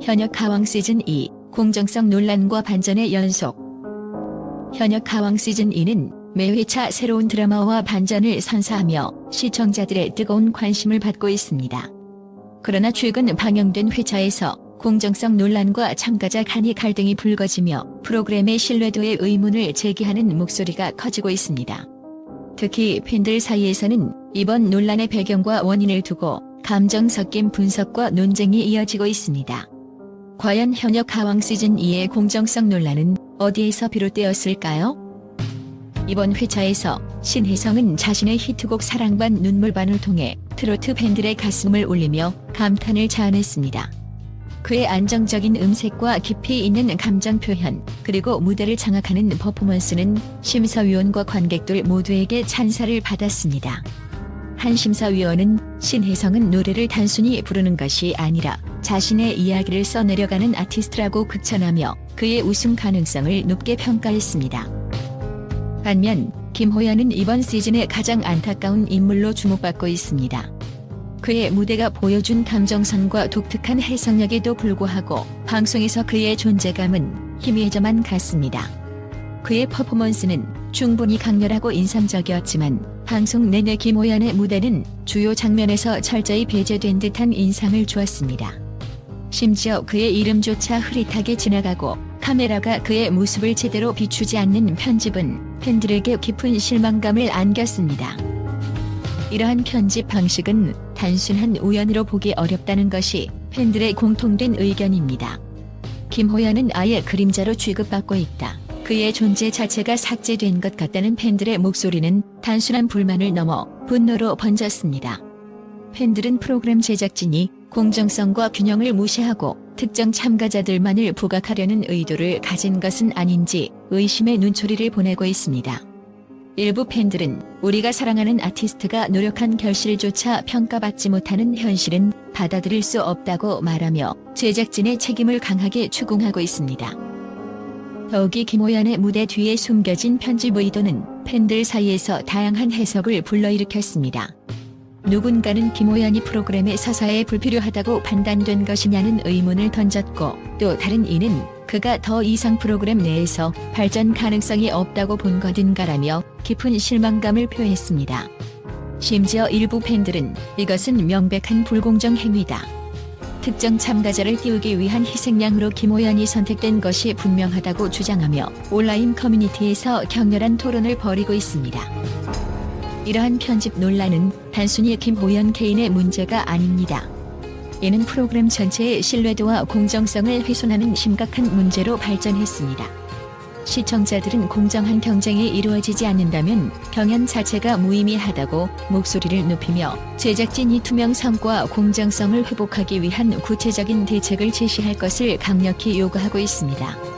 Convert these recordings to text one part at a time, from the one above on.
현역 가왕 시즌 2 공정성 논란과 반전의 연속 현역 가왕 시즌 2는 매 회차 새로운 드라마와 반전을 선사하며 시청자들의 뜨거운 관심을 받고 있습니다. 그러나 최근 방영된 회차에서 공정성 논란과 참가자 간의 갈등이 불거지며 프로그램의 신뢰도에 의문을 제기하는 목소리가 커지고 있습니다. 특히 팬들 사이에서는 이번 논란의 배경과 원인을 두고 감정 섞인 분석과 논쟁이 이어지고 있습니다. 과연 현역 가왕 시즌 2의 공정성 논란은 어디에서 비롯되었을까요? 이번 회차에서 신혜성은 자신의 히트곡 사랑반 눈물반을 통해 트로트 팬들의 가슴을 울리며 감탄을 자아냈습니다. 그의 안정적인 음색과 깊이 있는 감정 표현, 그리고 무대를 장악하는 퍼포먼스는 심사위원과 관객들 모두에게 찬사를 받았습니다. 한 심사위원은 신혜성은 노래를 단순히 부르는 것이 아니라 자신의 이야기를 써내려가는 아티스트라고 극찬하며 그의 우승 가능성을 높게 평가했습니다. 반면 김호연은 이번 시즌의 가장 안타까운 인물로 주목받고 있습니다. 그의 무대가 보여준 감정선과 독특한 해석력에도 불구하고 방송에서 그의 존재감은 희미해져만 갔습니다. 그의 퍼포먼스는 충분히 강렬하고 인상적이었지만 방송 내내 김호연의 무대는 주요 장면에서 철저히 배제된 듯한 인상을 주었습니다. 심지어 그의 이름조차 흐릿하게 지나가고 카메라가 그의 모습을 제대로 비추지 않는 편집은 팬들에게 깊은 실망감을 안겼습니다. 이러한 편집 방식은 단순한 우연으로 보기 어렵다는 것이 팬들의 공통된 의견입니다. 김호연은 아예 그림자로 취급받고 있다. 그의 존재 자체가 삭제된 것 같다는 팬들의 목소리는 단순한 불만을 넘어 분노로 번졌습니다. 팬들은 프로그램 제작진이 공정성과 균형을 무시하고 특정 참가자들만을 부각하려는 의도를 가진 것은 아닌지 의심의 눈초리를 보내고 있습니다. 일부 팬들은 우리가 사랑하는 아티스트가 노력한 결실조차 평가받지 못하는 현실은 받아들일 수 없다고 말하며 제작진의 책임을 강하게 추궁하고 있습니다. 더욱이 김호연의 무대 뒤에 숨겨진 편집 의도는 팬들 사이에서 다양한 해석을 불러일으켰습니다. 누군가는 김호연이 프로그램의 서사에 불필요하다고 판단된 것이냐는 의문을 던졌고 또 다른 이는 그가 더 이상 프로그램 내에서 발전 가능성이 없다고 본 것인가라며 깊은 실망감을 표했습니다. 심지어 일부 팬들은 이것은 명백한 불공정 행위다. 특정 참가자를 띄우기 위한 희생양으로 김호연이 선택된 것이 분명하다고 주장하며 온라인 커뮤니티에서 격렬한 토론을 벌이고 있습니다. 이러한 편집 논란은 단순히 김호연 개인의 문제가 아닙니다. 이는 프로그램 전체의 신뢰도와 공정성을 훼손하는 심각한 문제로 발전했습니다. 시청자들은 공정한 경쟁이 이루어지지 않는다면 경연 자체가 무의미하다고 목소리를 높이며 제작진이 투명성과 공정성을 회복하기 위한 구체적인 대책을 제시할 것을 강력히 요구하고 있습니다.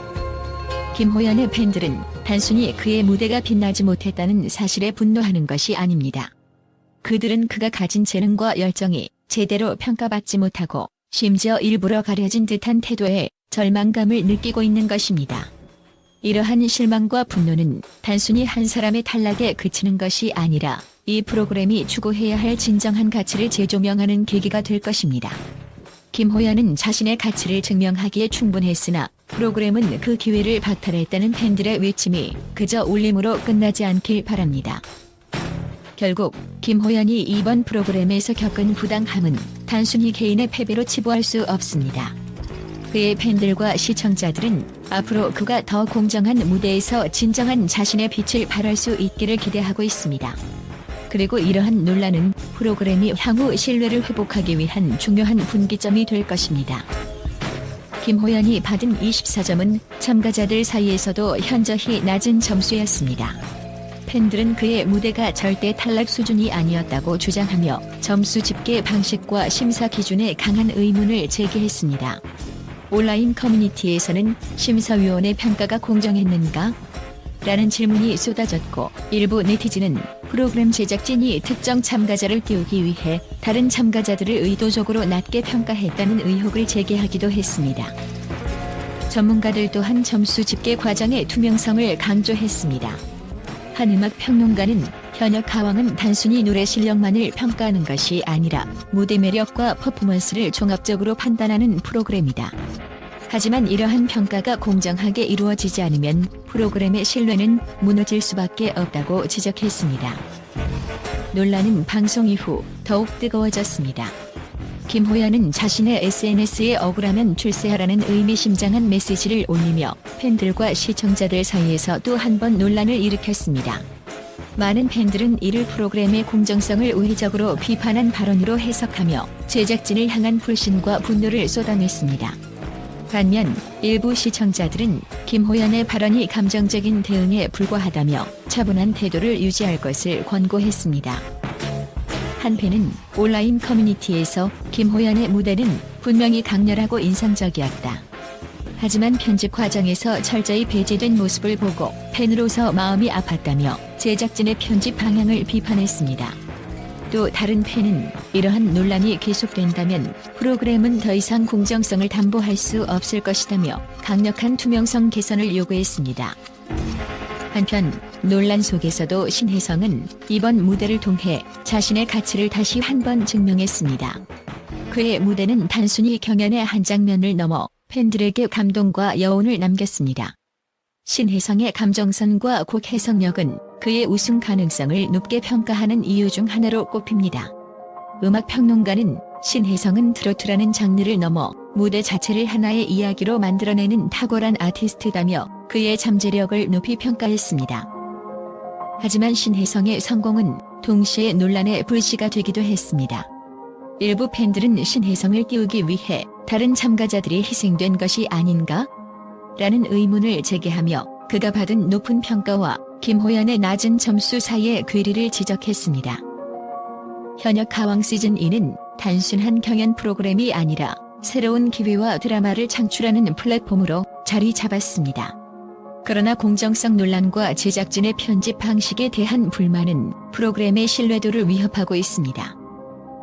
김호연의 팬들은 단순히 그의 무대가 빛나지 못했다는 사실에 분노하는 것이 아닙니다. 그들은 그가 가진 재능과 열정이 제대로 평가받지 못하고 심지어 일부러 가려진 듯한 태도에 절망감을 느끼고 있는 것입니다. 이러한 실망과 분노는 단순히 한 사람의 탈락에 그치는 것이 아니라 이 프로그램이 추구해야 할 진정한 가치를 재조명하는 계기가 될 것입니다. 김호연은 자신의 가치를 증명하기에 충분했으나 프로그램은 그 기회를 박탈했다는 팬들의 외침이 그저 울림으로 끝나지 않길 바랍니다. 결국 김호연이 이번 프로그램에서 겪은 부당함은 단순히 개인의 패배로 치부할 수 없습니다. 그의 팬들과 시청자들은 앞으로 그가 더 공정한 무대에서 진정한 자신의 빛을 발할 수 있기를 기대하고 있습니다. 그리고 이러한 논란은 프로그램이 향후 신뢰를 회복하기 위한 중요한 분기점이 될 것입니다. 김호연이 받은 24점은 참가자들 사이에서도 현저히 낮은 점수였습니다. 팬들은 그의 무대가 절대 탈락 수준이 아니었다고 주장하며 점수 집계 방식과 심사 기준에 강한 의문을 제기했습니다. 온라인 커뮤니티에서는 심사위원의 평가가 공정했는가? 라는 질문이 쏟아졌고 일부 네티즌은 프로그램 제작진이 특정 참가자를 띄우기 위해 다른 참가자들을 의도적으로 낮게 평가했다는 의혹을 제기하기도 했습니다. 전문가들 또한 점수 집계 과정의 투명성을 강조했습니다. 한 음악 평론가는 현역 가왕은 단순히 노래 실력만을 평가하는 것이 아니라 무대 매력과 퍼포먼스를 종합적으로 판단하는 프로그램이다. 하지만 이러한 평가가 공정하게 이루어지지 않으면 프로그램의 신뢰는 무너질 수밖에 없다고 지적했습니다. 논란은 방송 이후 더욱 뜨거워졌습니다. 김호연은 자신의 SNS에 억울하면 출세하라는 의미심장한 메시지를 올리며 팬들과 시청자들 사이에서 또 한 번 논란을 일으켰습니다. 많은 팬들은 이를 프로그램의 공정성을 우회적으로 비판한 발언으로 해석하며 제작진을 향한 불신과 분노를 쏟아냈습니다. 반면 일부 시청자들은 김호연의 발언이 감정적인 대응에 불과하다며 차분한 태도를 유지할 것을 권고했습니다. 한 팬은 온라인 커뮤니티에서 김호연의 무대는 분명히 강렬하고 인상적이었다. 하지만 편집 과정에서 철저히 배제된 모습을 보고 팬으로서 마음이 아팠다며 제작진의 편집 방향을 비판했습니다. 또 다른 팬은 이러한 논란이 계속된다면 프로그램은 더 이상 공정성을 담보할 수 없을 것이다며 강력한 투명성 개선을 요구했습니다. 한편 논란 속에서도 신혜성은 이번 무대를 통해 자신의 가치를 다시 한 번 증명했습니다. 그의 무대는 단순히 경연의 한 장면을 넘어 팬들에게 감동과 여운을 남겼습니다. 신혜성의 감정선과 곡 해석력은 그의 우승 가능성을 높게 평가하는 이유 중 하나로 꼽힙니다. 음악 평론가는 신혜성은 트로트라는 장르를 넘어 무대 자체를 하나의 이야기로 만들어내는 탁월한 아티스트다며 그의 잠재력을 높이 평가했습니다. 하지만 신혜성의 성공은 동시에 논란의 불씨가 되기도 했습니다. 일부 팬들은 신혜성을 띄우기 위해 다른 참가자들이 희생된 것이 아닌가? 라는 의문을 제기하며 그가 받은 높은 평가와 김호연의 낮은 점수 사이의 괴리를 지적했습니다. 현역 가왕 시즌 2는 단순한 경연 프로그램이 아니라 새로운 기회와 드라마를 창출하는 플랫폼으로 자리 잡았습니다. 그러나 공정성 논란과 제작진의 편집 방식에 대한 불만은 프로그램의 신뢰도를 위협하고 있습니다.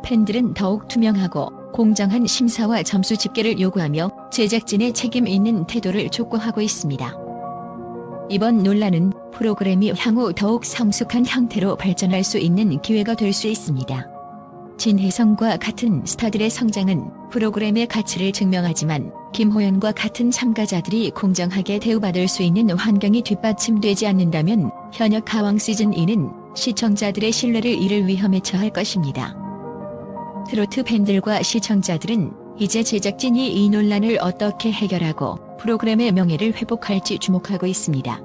팬들은 더욱 투명하고 공정한 심사와 점수 집계를 요구하며 제작진의 책임 있는 태도를 촉구하고 있습니다. 이번 논란은 프로그램이 향후 더욱 성숙한 형태로 발전할 수 있는 기회가 될 수 있습니다. 진혜성과 같은 스타들의 성장은 프로그램의 가치를 증명하지만 김호연과 같은 참가자들이 공정하게 대우받을 수 있는 환경이 뒷받침되지 않는다면 현역 가왕 시즌2는 시청자들의 신뢰를 잃을 위험에 처할 것입니다. 트로트 팬들과 시청자들은 이제 제작진이 이 논란을 어떻게 해결하고 프로그램의 명예를 회복할지 주목하고 있습니다.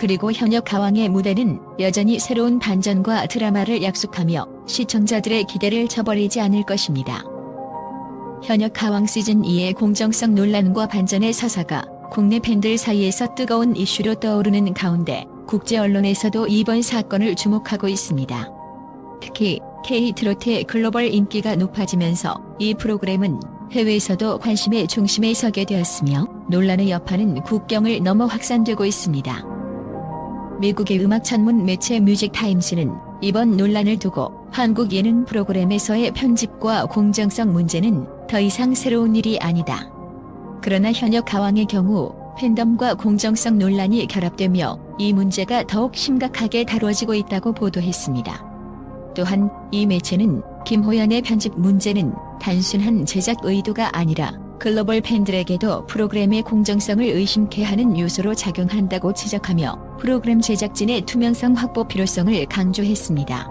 그리고 현역 가왕의 무대는 여전히 새로운 반전과 드라마를 약속하며 시청자들의 기대를 저버리지 않을 것입니다. 현역 가왕 시즌 2의 공정성 논란과 반전의 서사가 국내 팬들 사이에서 뜨거운 이슈로 떠오르는 가운데 국제 언론에서도 이번 사건을 주목하고 있습니다. 특히 K-트로트의 글로벌 인기가 높아지면서 이 프로그램은 해외에서도 관심의 중심에 서게 되었으며 논란의 여파는 국경을 넘어 확산되고 있습니다. 미국의 음악 전문 매체 뮤직 타임스는 이번 논란을 두고 한국 예능 프로그램에서의 편집과 공정성 문제는 더 이상 새로운 일이 아니다. 그러나 현역 가왕의 경우 팬덤과 공정성 논란이 결합되며 이 문제가 더욱 심각하게 다뤄지고 있다고 보도했습니다. 또한 이 매체는 김호연의 편집 문제는 단순한 제작 의도가 아니라 글로벌 팬들에게도 프로그램의 공정성을 의심케 하는 요소로 작용한다고 지적하며 프로그램 제작진의 투명성 확보 필요성을 강조했습니다.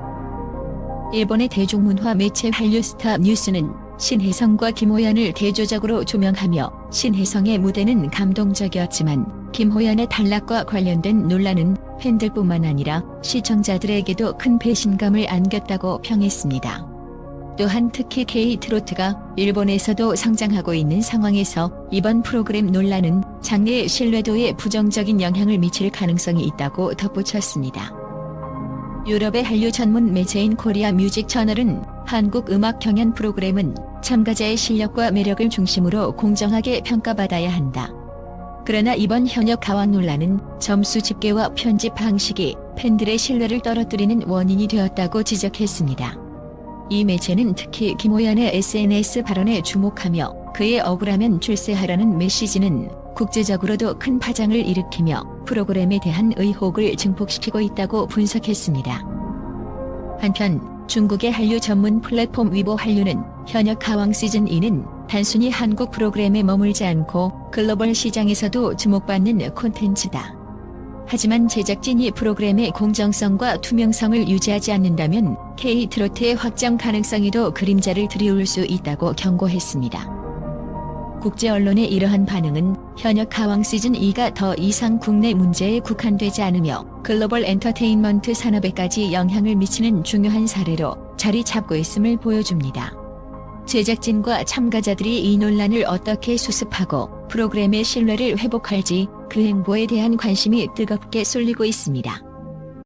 일본의 대중문화 매체 한류스타 뉴스는 신혜성과 김호연을 대조적으로 조명하며 신혜성의 무대는 감동적이었지만 김호연의 탈락과 관련된 논란은 팬들뿐만 아니라 시청자들에게도 큰 배신감을 안겼다고 평했습니다. 또한 특히 K-트로트가 일본에서도 성장하고 있는 상황에서 이번 프로그램 논란은 장르의 신뢰도에 부정적인 영향을 미칠 가능성이 있다고 덧붙였습니다. 유럽의 한류 전문 매체인 코리아 뮤직 채널은 한국 음악 경연 프로그램은 참가자의 실력과 매력을 중심으로 공정하게 평가받아야 한다. 그러나 이번 현역 가왕 논란은 점수 집계와 편집 방식이 팬들의 신뢰를 떨어뜨리는 원인이 되었다고 지적했습니다. 이 매체는 특히 김호연의 SNS 발언에 주목하며 그의 억울하면 출세하라는 메시지는 국제적으로도 큰 파장을 일으키며 프로그램에 대한 의혹을 증폭시키고 있다고 분석했습니다. 한편 중국의 한류 전문 플랫폼 위보 한류는 현역 가왕 시즌 2는 단순히 한국 프로그램에 머물지 않고 글로벌 시장에서도 주목받는 콘텐츠다. 하지만 제작진이 프로그램의 공정성과 투명성을 유지하지 않는다면 K 트로트의 확장 가능성에도 그림자를 들이올 수 있다고 경고했습니다. 국제 언론의 이러한 반응은 현역 가왕 시즌 2가 더 이상 국내 문제에 국한되지 않으며 글로벌 엔터테인먼트 산업에까지 영향을 미치는 중요한 사례로 자리 잡고 있음을 보여줍니다. 제작진과 참가자들이 이 논란을 어떻게 수습하고 프로그램의 신뢰를 회복할지 그 행보에 대한 관심이 뜨겁게 쏠리고 있습니다.